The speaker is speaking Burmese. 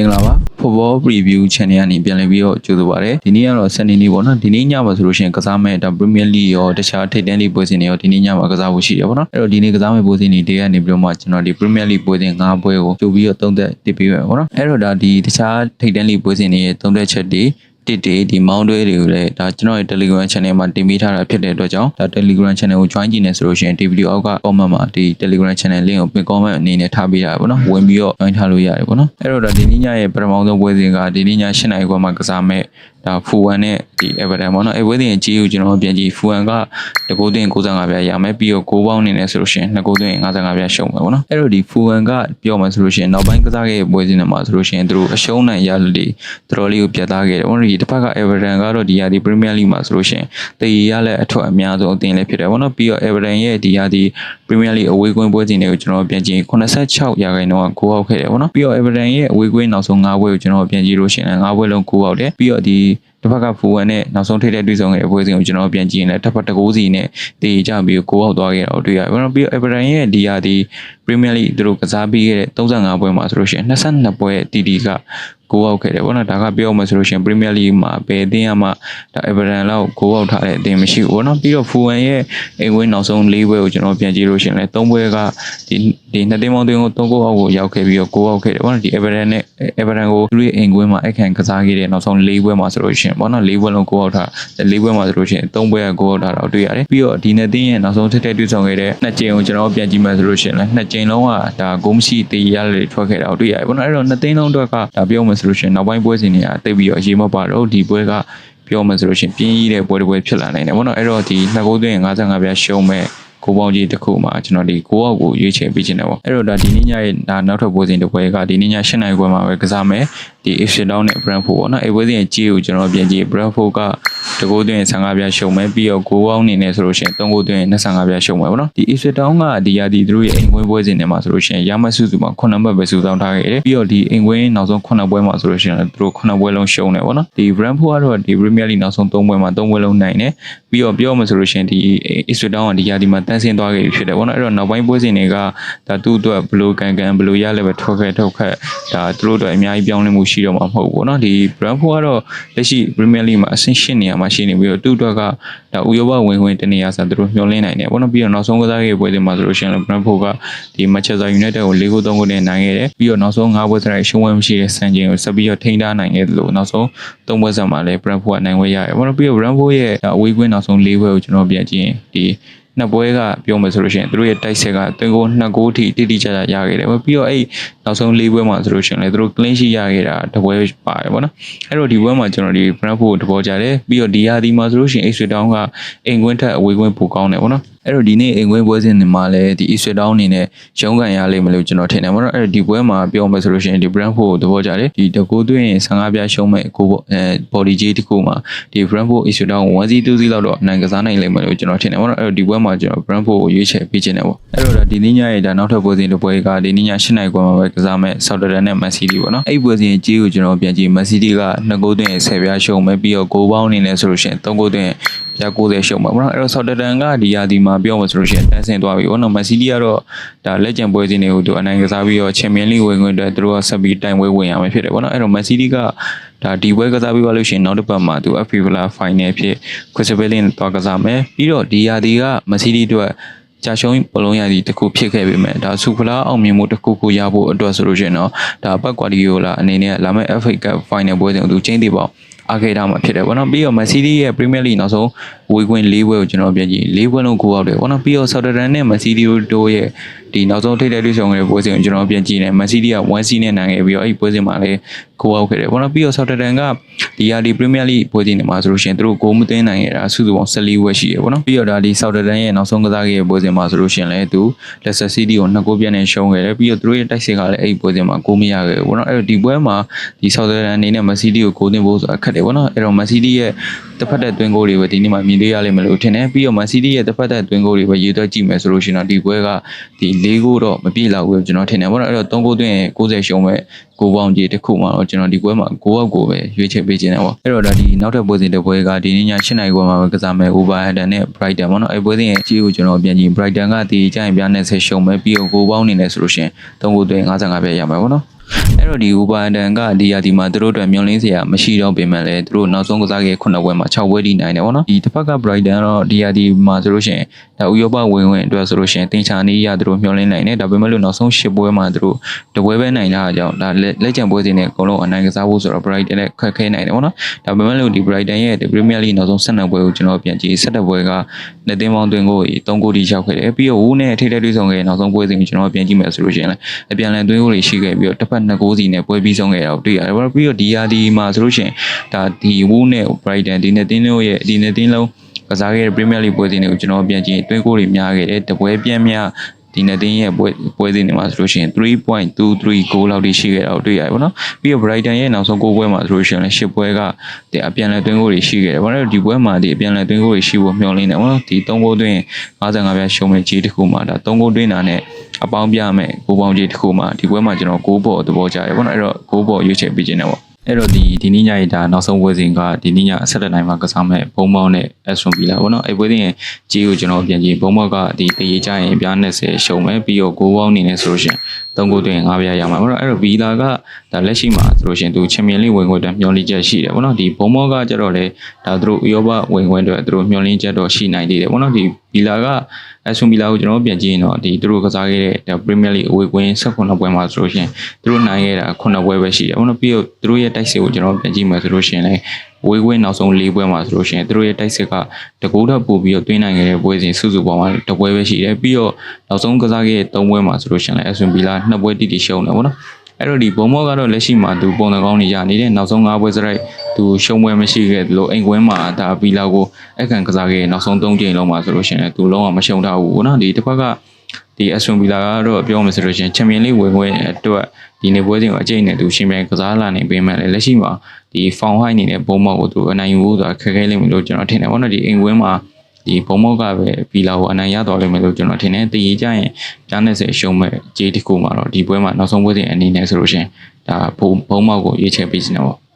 င်္ဂလာပါ Football Preview Channel ကနေပြန်လည်ပြီးတော့ကြိုဆိုပါရစေဒီနေ့ကတော့စနေနေ့ပေါ့နော်ဒီနေ့ညမှာဆိုလို့ရှိရင်ကစားမဲ့ဒါ Premier League ရောတခြားထိပ်တန်းလိပွဲစဉ်တွေရောဒီနေ့ညမှာကစားဖို့ရှိတယ်ပေါ့နော်အဲ့တော့ဒီနေ့ကစားမဲ့ပွဲစဉ်တွေတည်းကနေပြီးတော့မှကျွန်တော်ဒီ Premier League ပွဲစဉ်၅ပွဲကိုကြိုပြီးတော့သုံးသက်တစ်ပြီးရပေါ့နော်အဲ့တော့ဒါဒီတခြားထိပ်တန်းလိပွဲစဉ်တွေရဲ့သုံးသက်ချက်တွေ တစ်တေဒီမောင်းတွဲတွေကိုလည်းဒါကျွန်တော်ရဲ့ Telegram Channel မှာတင်ပေးထားတာဖြစ်တဲ့အတွက်ကြောင့်ဒါ Telegram Channel ကို join ကြည့်နေဆိုလို့ရှိရင်ဒီ video အောက်က comment မှာဒီ Telegram Channel link ကိုပင် comment အနေနဲ့ထားပေးတာပေါ့နော်ဝင်ပြီးတော့ join ထားလို့ရတယ်ပေါ့နော်အဲ့တော့ဒါဒီနေ့ညရဲ့ပထမဆုံးပွဲစဉ်ကဒီနေ့ည8နာရီခွဲမှာကစားမဲ့ ဒါဖူဝန်နဲ့ဒီ Everton ပေါ့နော်အဲ့ပွဲစဉ်ရဲ့ကြီးကိုကျွန်တော်ပြန်ကြည့်ဖူဝန်ကတကိုးတင်65ပြားရမယ်ပြီးတော့6ပေါင်းနေနေဆိုလို့ရှိရင်2ကိုးတင်55ပြားရှုံမယ်ပေါ့နော်အဲ့တော့ဒီဖူဝန်ကပြောမှဆိုလို့ရှိရင်နောက်ပိုင်းကစားခဲ့တဲ့ပွဲစဉ်တွေမှာဆိုလို့ရှိရင်သူတို့အရှုံးနိုင်ရလို့ဒီတော်တော်လေးကိုပြတ်သားခဲ့တယ်ပေါ့နော်ဒီတစ်ဖက်က Everton ကတော့ဒီရာဒီ Premier League မှာဆိုလို့ရှိရင်တည်ရလက်အထွက်အများဆုံးအသင်းလေးဖြစ်တယ်ပေါ့နော်ပြီးတော့ Everton ရဲ့ဒီရာဒီ Premier League အဝေးကွင်းပွဲစဉ်တွေကိုကျွန်တော်ပြန်ကြည့်86ရာခိုင်နှုန်းကကိုးအောက်ခဲ့တယ်ပေါ့နော်ပြီးတော့ Everton ရဲ့အဝေးကွင်းနောက်ဆုံး5ပွဲကိုကျွန်တော်ပြန်ကြည့်လို့ရှိရင်5ပွဲလုံးကိုးအောက်တယ်ပြီးတော့ဒီတစ်ဖက်ကဖူဝန်နဲ့နောက်ဆုံးထိတဲ့တွေ့ဆုံခဲ့တဲ့ပွဲစဉ်ကိုကျွန်တော်ပြန်ကြည့်ရင်လည်းတစ်ဖက်တကိုးစီနဲ့တည်ကြပြီးကိုးအောက်သွားခဲ့တာကိုတွေ့ရတယ်ပေါ့နော်ပြီးတော့ Everton ရဲ့ဒီရာဒီ Premier League သူတို့ကစားပြီးခဲ့တဲ့35ပွဲမှာဆိုလို့ရှိရင်22ပွဲတီတီကကိုးအောက်ခဲ့တယ်ပေါ့နော်ဒါကပြောမှဆိုလို့ရှိရင် Premier League မှာဘယ်အသင်းကမှဒါ Everton လောက်ကိုးအောက်ထားတဲ့အသင်းမရှိဘူးပေါ့နော်ပြီးတော့ Fulham ရဲ့အိမ်ဝင်းနောက်ဆုံး၄ပွဲကိုကျွန်တော်ပြန်ကြည့်လို့ရှိရင်လည်း၃ပွဲကဒီဒီနှစ်သင်းပေါင်းသင်းကို၃ကိုးအောက်ကိုရောက်ခဲ့ပြီးတော့ကိုးအောက်ခဲ့တယ်ပေါ့နော်ဒီ Everton နဲ့ Everton ကိုသူတို့ရဲ့အိမ်ကွင်းမှာအခန့်ကစားခဲ့တဲ့နောက်ဆုံး၄ပွဲမှာဆိုလို့ရှိရင်ပေါ့နော်၄ပွဲလုံးကိုးအောက်ထား၄ပွဲမှာဆိုလို့ရှိရင်၃ပွဲကကိုးအောက်ထားတာကိုတွေ့ရတယ်ပြီးတော့ဒီနှစ်သင်းရဲ့နောက်ဆုံးထက်ထက်တွေ့ဆုံခဲ့တဲ့နှစ်ကြိမ်ကိုကျွန်တော်ပြန်ကြည့်မှဆိုလို့ရှိရင်လည်းနှစ်ကြိမ်လုံးကဒါဂိုးမရှိတေးရလေထွက်ခဲ့တာကိုတွေ့ရတယ်ပေါ့နော်အဲ့တော့နှစ်သိန်းလုံးအတွက်ကဒါပြောမှဆိုလို့ရှိရင်နောက်ပိုင်းပွဲစဉ်တွေကတိတ်ပြီးတော့အရေးမပါတော့ဒီပွဲကပြောမှဆိုလို့ရှိရင်ပြင်းကြီးတဲ့ပွဲတစ်ပွဲဖြစ်လာနိုင်တယ်ပေါ့နော်အဲ့တော့ဒီနှစ်ဂိုးသွင်း55ပြားရှုံးမဲ့ ကိုပေါင်းကြီးတစ်ခုမှာကျွန်တော်ဒီကိုအောက်ကိုရွေးချယ်ပေးခြင်းတယ်ပေါ့အဲ့တော့ဒါဒီနေ့ညရဲ့ဒါနောက်ထပ်ပွဲစဉ်တစ်ပွဲကဒီနေ့ည8နာရီခွဲမှာပဲကစားမယ်ဒီ Ipswich နဲ့ Brentford ပေါ့နော်အဲ့ပွဲစဉ်ရဲ့ကြီးကိုကျွန်တော်ပြန်ကြည့် Brentford က တကိုးသွင်း55ပြားရှုံးမယ်ပြီးတော့ကိုအောက်နေနေဆိုလို့ရှိရင်3ကိုးသွင်း25ပြားရှုံးမယ်ပေါ့နော်ဒီ Ipswich ကဒီရာဒီသူတို့ရဲ့အိမ်ပွဲပွဲစဉ်တွေမှာဆိုလို့ရှိရင်ရမစုစုမှာ9နံပါတ်ပဲစုဆောင်းထားခဲ့တယ်ပြီးတော့ဒီအိမ်ပွဲနောက်ဆုံး9ပွဲမှာဆိုလို့ရှိရင်သူတို့9ပွဲလုံးရှုံးတယ်ပေါ့နော်ဒီ Brentford ကတော့ဒီ Premier League နောက်ဆုံး3ပွဲမှာ3ပွဲလုံးနိုင်တယ်ပြီးတော့ပြောမှဆိုလို့ရှိရင်ဒီ Ipswich ကဒီရာဒီမှာတန်းဆင်းသွားခဲ့ပြီဖြစ်တယ်ပေါ့နော်အဲ့တော့နောက်ပိုင်းပွဲစဉ်တွေကဒါသူ့အတွက်ဘလို့ကန်ကန်ဘလို့ရလည်းပဲထွက်ခဲ့ထုတ်ခက်ဒါသူတို့အတွက်အများကြီးပြောင်းလဲမှုရှိတော့မှာမဟုတ်ဘူးပေါ့နော်ဒီ Brentford ကတော့လက်ရှိ Premier League မှာအဆင့်၈နေရာမှာရှိနေပြီးတော့သူ့အတွက်ကဒါဥရောပဝင်ဝင်တနေရာဆိုသူတို့မျှော်လင့်နိုင်တယ်ပေါ့နော်ပြီးတော့နောက်ဆုံးကစားခဲ့ပွဲတွေမှာဆိုလို့ရှိရင် Brentford ကဒီ Manchester United ကို၄ဂိုး၃ဂိုးနဲ့နိုင်ခဲ့တယ်ပြီးတော့နောက်ဆုံး၅ပွဲစရိုက်ရှုံးဝဲမရှိတဲ့စံချိန်ကိုဆက်ပြီးတော့ထိန်းထားနိုင်ခဲ့တယ်လို့နောက်ဆုံး၃ပွဲဆက်မှာလည်း Brentford ကနိုင်ဝဲရတယ်ပေါ့နော်ပြီးတော့ Brentford ရဲ့အဝေးကွင်းနောက်ဆုံး၄ပွဲကိုကျွန်တော်ပြန်ကြည့်ရင်ဒီ နှစ်ပွဲကပြောမယ်ဆိုလို့ရှိရင်သူတို့ရဲ့တိုက်ဆက်ကတွင်ကိုနှစ်ဂိုးထိတိတိကျကျရခဲ့တယ်ပြီးတော့အဲ့နောက်ဆုံး၄ပွဲမှာဆိုလို့ရှိရင်လည်းသူတို့ clean sheet ရခဲ့တာတစ်ပွဲပါတယ်ပေါ့နော်အဲ့တော့ဒီပွဲမှာကျွန်တော်ဒီ Brentford ကိုတဘောကြတယ်ပြီးတော့ဒီဟာဒီမှာဆိုလို့ရှိရင် Ipswich Town ကအိမ်ကွင်းထက်အဝေးကွင်းပိုကောင်းတယ်ပေါ့နော် အဲ့တော့ဒီနေ့အိမ်ကွင်းပွဲစဉ်တွေမှာလည်းဒီ Ipswich Town အနေနဲ့ရုံးကန်ရလိမ့်မယ်လို့ကျွန်တော်ထင်တယ်ပေါ့နော်အဲ့တော့ဒီပွဲမှာပြောမယ်ဆိုလို့ရှိရင်ဒီ Brentford ကိုတဘောကြတယ်ဒီတကူသွင်းရင်15ပြားရှုံးမဲ့ကိုပေါ့အဲ body J တကူမှာဒီ Brentford Ipswich Town 1 0 2 0လောက်တော့အနိုင်ကစားနိုင်လိမ့်မယ်လို့ကျွန်တော်ထင်တယ်ပေါ့နော်အဲ့တော့ဒီပွဲမှာကျွန်တော် Brentford ကိုရွေးချယ်ပေးခြင်းတယ်ပေါ့အဲ့တော့ဒါဒီနေ့ညရဲ့ဒါနောက်ထပ်ပွဲစဉ်တစ်ပွဲကဒီနေ့ည8နိုင်ခွဲမှာပဲကစားမဲ့ Southampton နဲ့ Man City ပေါ့နော်အဲ့ပွဲစဉ်ကြီးကိုကျွန်တော်ပြန်ကြည့် Man City က2ဂိုးသွင်း10ပြားရှုံးမဲ့ပြီးတော့ဂိုးပေါင်းအနေနဲ့ဆိုလို့ရှိရင်3ဂိုးသွင်းပြား90ရှုံးမှာပေါ့နော်အဲ့တော့ Southampton ကဒီရာဒီမှာပြောမှဆိုလို့ရှိရင်တန်းဆင်းသွားပြီပေါ့နော် Man City ကတော့ဒါလက်ကျန်ပွဲစဉ်တွေကိုသူအနိုင်ကစားပြီးတော့ Champions League ဝင်ခွင့်အတွက်သူတို့ကဆက်ပြီးတိုင်ပွဲဝင်ရမှာဖြစ်တယ်ပေါ့နော်အဲ့တော့ Man City ကဒါဒီပွဲကစားပြီးသွားလို့ရှိရင်နောက်တစ်ပတ်မှာသူ FIBA Final ဖြစ် Crystal Palace နဲ့တွားကစားမယ်ပြီးတော့ဒီရာဒီက Man City အတွက်ကြာရှုံးဘလုံးရည်တစ်ခုဖြစ်ခဲ့ပေမဲ့ဒါစူဖလာအောင်မြင်မှုတစ်ခုခုရဖို့အတွက်ဆိုလို့ရှိရင်တော့ဒါဘက်ကွာဒီယိုလာအနေနဲ့လာမယ့် FA Cup Final ပွဲစဉ်ကိုသူချင်းသေးပေါ့အားခဲ့တာမှာဖြစ်တယ်ပေါ့နော်ပြီးတော့ Man City ရဲ့ Premier League နောက်ဆုံး ဝေးခွင့်၄ပွဲကိုကျွန်တော်ပြန်ကြည့်၄ပွဲလုံးကိုအောက်တယ်ပေါ့နော်ပြီးတော့ Southampton နဲ့ Man City တို့ရဲ့ဒီနောက်ဆုံးထိပ်တဲ့တွေ့ဆုံခဲ့တဲ့ပွဲစဉ်ကိုကျွန်တော်ပြန်ကြည့်နေ Man City က 1C နဲ့နိုင်ခဲ့ပြီးတော့အဲ့ဒီပွဲစဉ်မှာလည်းကိုအောက်ခဲ့တယ်ပေါ့နော်ပြီးတော့ Southampton ကဒီယာဒီ Premier League ပွဲစဉ်တွေမှာဆိုလို့ရှိရင်သူတို့ဂိုးမသွင်းနိုင်ခဲ့တာစုစုပေါင်း14ပွဲရှိတယ်ပေါ့နော်ပြီးတော့ဒါဒီ Southampton ရဲ့နောက်ဆုံးကစားခဲ့တဲ့ပွဲစဉ်မှာဆိုလို့ရှိရင်လည်းသူ Leicester City ကိုနှစ်ဂိုးပြတ်နဲ့ရှုံးခဲ့တယ်ပြီးတော့သူတို့ရဲ့တိုက်စစ်ကလည်းအဲ့ဒီပွဲစဉ်မှာဂိုးမရခဲ့ဘူးပေါ့နော်အဲ့တော့ဒီပွဲမှာဒီ Southampton အနေနဲ့ Man City ကိုဂိုးသွင်းဖို့ဆိုအခက်တယ်ပေါ့နော်အဲ့တော့ Man City ရဲ့တစ်ဖက်သက်သွင်းဂိုးတွေပဲဒီနေ့မှမြင်တွေ့ရလိမ့်မယ်လို့ထင်တယ်ပြီးတော့ Man City ရဲ့တစ်ဖက်သက်သွင်းဂိုးတွေပဲရေးသွက်ကြည့်မယ်ဆိုလို့ရှိရင်တော့ဒီပွဲကဒီ၄ဂိုးတော့မပြည့်လောက်ဘူးကျွန်တော်ထင်တယ်ပေါ့နော်အဲ့တော့၃ဂိုးသွင်းရင်60ရှုံးမဲ့ကိုပေါင်းကြီးတစ်ခုမှတော့ကျွန်တော်ဒီပွဲမှာကိုအောက်ကိုပဲရွေးချယ်ပေးခြင်းတယ်ပေါ့အဲ့တော့ဒါဒီနောက်ထပ်ပွဲစဉ်တစ်ပွဲကဒီနေ့ည7နာရီခွဲမှာပဲကစားမယ် Wolverhampton နဲ့ Brighton ပေါ့နော်အဲ့ပွဲစဉ်ရဲ့အကြီးကိုကျွန်တော်ပြန်ကြည့် Brighton ကဒီကြိုင်ပြားနဲ့ဆက်ရှုံးမယ်ပြီးတော့ကိုပေါင်းနေတယ်ဆိုလို့ရှိရင်၃ဂိုးသွင်း55ပြည့်ရမှာပေါ့နော် အဲ့တော့ဒီဥပါဒံကဒီရာဒီမှာသူတို့အတွက်မျောလင်းစရာမရှိတော့ပေမဲ့လည်းသူတို့နောက်ဆုံးကစားခဲ့ခုနှစ်ပွဲမှာ6ပွဲထိနိုင်တယ်ဗောနော်ဒီတစ်ဖက်က Brighton ကတော့ဒီရာဒီမှာဆိုလို့ရှိရင်ဒါဥရောပဝင်ဝင်အတွက်ဆိုလို့ရှိရင်တင်ချာနေရသူတို့မျောလင်းနိုင်တယ်ဒါပေမဲ့လို့နောက်ဆုံး10ပွဲမှာသူတို့တပွဲပဲနိုင်တာအကြောင်းဒါလက်ကျန်ပွဲစဉ်တွေအကုန်လုံးအနိုင်ကစားဖို့ဆိုတော့ Brighton နဲ့ခက်ခဲနိုင်တယ်ဗောနော်ဒါပေမဲ့လို့ဒီ Brighton ရဲ့ Premier League နောက်ဆုံး12ပွဲကိုကျွန်တော်ပြန်ကြည့်17ပွဲကလက်သင်းပေါင်းသွင်းကို3ဂိုးထိရောက်ခဲ့တယ်ပြီးတော့ဝူးနဲ့ထိတဲ့တွေးဆောင်ခဲ့နောက်ဆုံးပွဲစဉ်ကိုကျွန်တော်ပြန်ကြည့်မယ်ဆိုလို့ရှိရင်လည်းအပြန်လည်သွင်းကိုတွေရှိခဲ့ပြီးတော့တစ်ဖက်2ဂိုးစီနဲ့ပွဲပြီးဆုံးခဲ့တာကိုတွေ့ရတယ်ဘာလို့ပြီးတော့ဒီယာဒီမှာဆိုလို့ရှိရင်ဒါဒီဝူးနဲ့ Brighton ဒီနဲ့တင်းတို့ရဲ့ဒီနဲ့တင်းလုံးကစားခဲ့တဲ့ Premier League ပွဲစဉ်တွေကိုကျွန်တော်ပြန်ကြည့်တွင်းကိုတွေများခဲ့တယ်တပွဲပြင်းများဒီနဲ့တင်းရဲ့ပွဲပွဲစဉ်တွေမှာဆိုလို့ရှိရင်3.23 goal လောက်ထိရှိခဲ့တာကိုတွေ့ရတယ်ပေါ့နော်ပြီးတော့ Brighton ရဲ့နောက်ဆုံး6ပွဲမှာဆိုလို့ရှိရင်လည်း10ပွဲကဒီအပြန်လည်တွင်းကိုတွေရှိခဲ့တယ်ဘာလို့ဒီပွဲမှာဒီအပြန်လည်တွင်းကိုတွေရှိဖို့မျှော်လင့်တယ်ပေါ့နော်ဒီ3ဂိုးတွင်း55ပြရှုံးမဲ့ကြီးတစ်ခုမှာဒါ3ဂိုးတွင်းတာနဲ့ အပေါင်းပြမဲ့ဂိုးပေါင်းကြီးတစ်ခုမှာဒီပွဲမှာကျွန်တော်6ပေါ်သဘောကျတယ်ပေါ့နော်အဲ့တော့6ပေါ်ရွေးချယ်ပေးခြင်းတယ်ပေါ့အဲ့တော့ဒီဒီနေ့ညရဲ့ဒါနောက်ဆုံးပွဲစဉ်ကဒီနေ့ညဆက်လက်နိုင်မှာကစားမဲ့ဘုံမောင်းနဲ့ Aston Villa ပေါ့နော်အဲ့ပွဲစဉ်ရဲ့ကြီးကိုကျွန်တော်ပြန်ကြည့်ဘုံမောင်းကဒီတရေကြရင်ပြား20ရှုံမယ်ပြီးတော့ဂိုးပေါင်းနေနေဆိုလို့ရှိရင်3ဂိုးတွင်5ပြားရမှာပေါ့နော်အဲ့တော့ Villa ကဒါလက်ရှိမှာဆိုလို့ရှိရင်သူချန်ပီယံလိဝင်ခွင့်အတွက်မျှော်လင့်ချက်ရှိတယ်ပေါ့နော်ဒီဘုံမောင်းကကြတော့လေဒါသူတို့ဥရောပဝင်ခွင့်အတွက်သူတို့မျှော်လင့်ချက်တော့ရှိနိုင်သေးတယ်ပေါ့နော်ဒီ Villa က Aston Villa ကိုကျွန်တော်ပြန်ကြည့်ရင်တော့ဒီသူတို့ကစားခဲ့တဲ့ဒါ Premier League အဝေးကွင်း16ပွဲမှာဆိုလို့ရှိရင်သူတို့နိုင်ခဲ့တာ9ပွဲပဲရှိတယ်ပေါ့နော်ပြီးတော့သူတို့ရဲ့တိုက်စစ်ကိုကျွန်တော်ပြန်ကြည့်မယ်ဆိုလို့ရှိရင်လည်းဝေးကွင်းနောက်ဆုံး၄ပွဲမှာဆိုလို့ရှိရင်သူတို့ရဲ့တိုက်စစ်ကတကူတော့ပို့ပြီးတော့တွင်းနိုင်ခဲ့တဲ့ပွဲစဉ်စုစုပေါင်းမှာတပွဲပဲရှိတယ်ပြီးတော့နောက်ဆုံးကစားခဲ့တဲ့၃ပွဲမှာဆိုလို့ရှိရင်လည်း Aston Villa နှစ်ပွဲတိတိရှုံးတယ်ပေါ့နော်အဲ့တော့ဒီဘုံမောကတော့လက်ရှိမှာသူပုံစံကောင်းနေရနေတယ်နောက်ဆုံး၅ပွဲစရိုက် သူရှုံးပွဲမရှိခဲ့သလိုအိမ်ကွင်းမှာဒါဗီလာကိုအခန့်ကစားခဲ့နောက်ဆုံး၃ကြိမ်လုံးမှာဆိုလို့ရှိရင်သူလုံးဝမရှုံးထားဘူးပေါ့နော်ဒီတစ်ဖက်ကဒီ Aston Villa ကတော့ပြောမယ်ဆိုလို့ရှိရင်ချန်ပီယံလိဝင်ခွင့်အတွက်ဒီနေပွဲစဉ်ကိုအကျိတ်နဲ့သူရှင်ပြန်ကစားလာနေပေးမှလည်းလက်ရှိမှာဒီ foul high နေတဲ့ဘုံမောကိုသူအနိုင်ယူဖို့ဆိုတာခက်ခဲလိမ့်မယ်လို့ကျွန်တော်ထင်တယ်ပေါ့နော်ဒီအိမ်ကွင်းမှာဒီဘုံမောကပဲဗီလာကိုအနိုင်ရတော်လိမ့်မယ်လို့ကျွန်တော်ထင်တယ်တည်ရကြရင်ကြားနေစေရှုံးမဲ့ဂျေးတစ်ခုမှာတော့ဒီပွဲမှာနောက်ဆုံးပွဲစဉ်အနေနဲ့ဆိုလို့ရှိရင်ဒါဘုံဘုံမောက်ကိုရွေးချယ်ပေးနေတယ်ပေါ့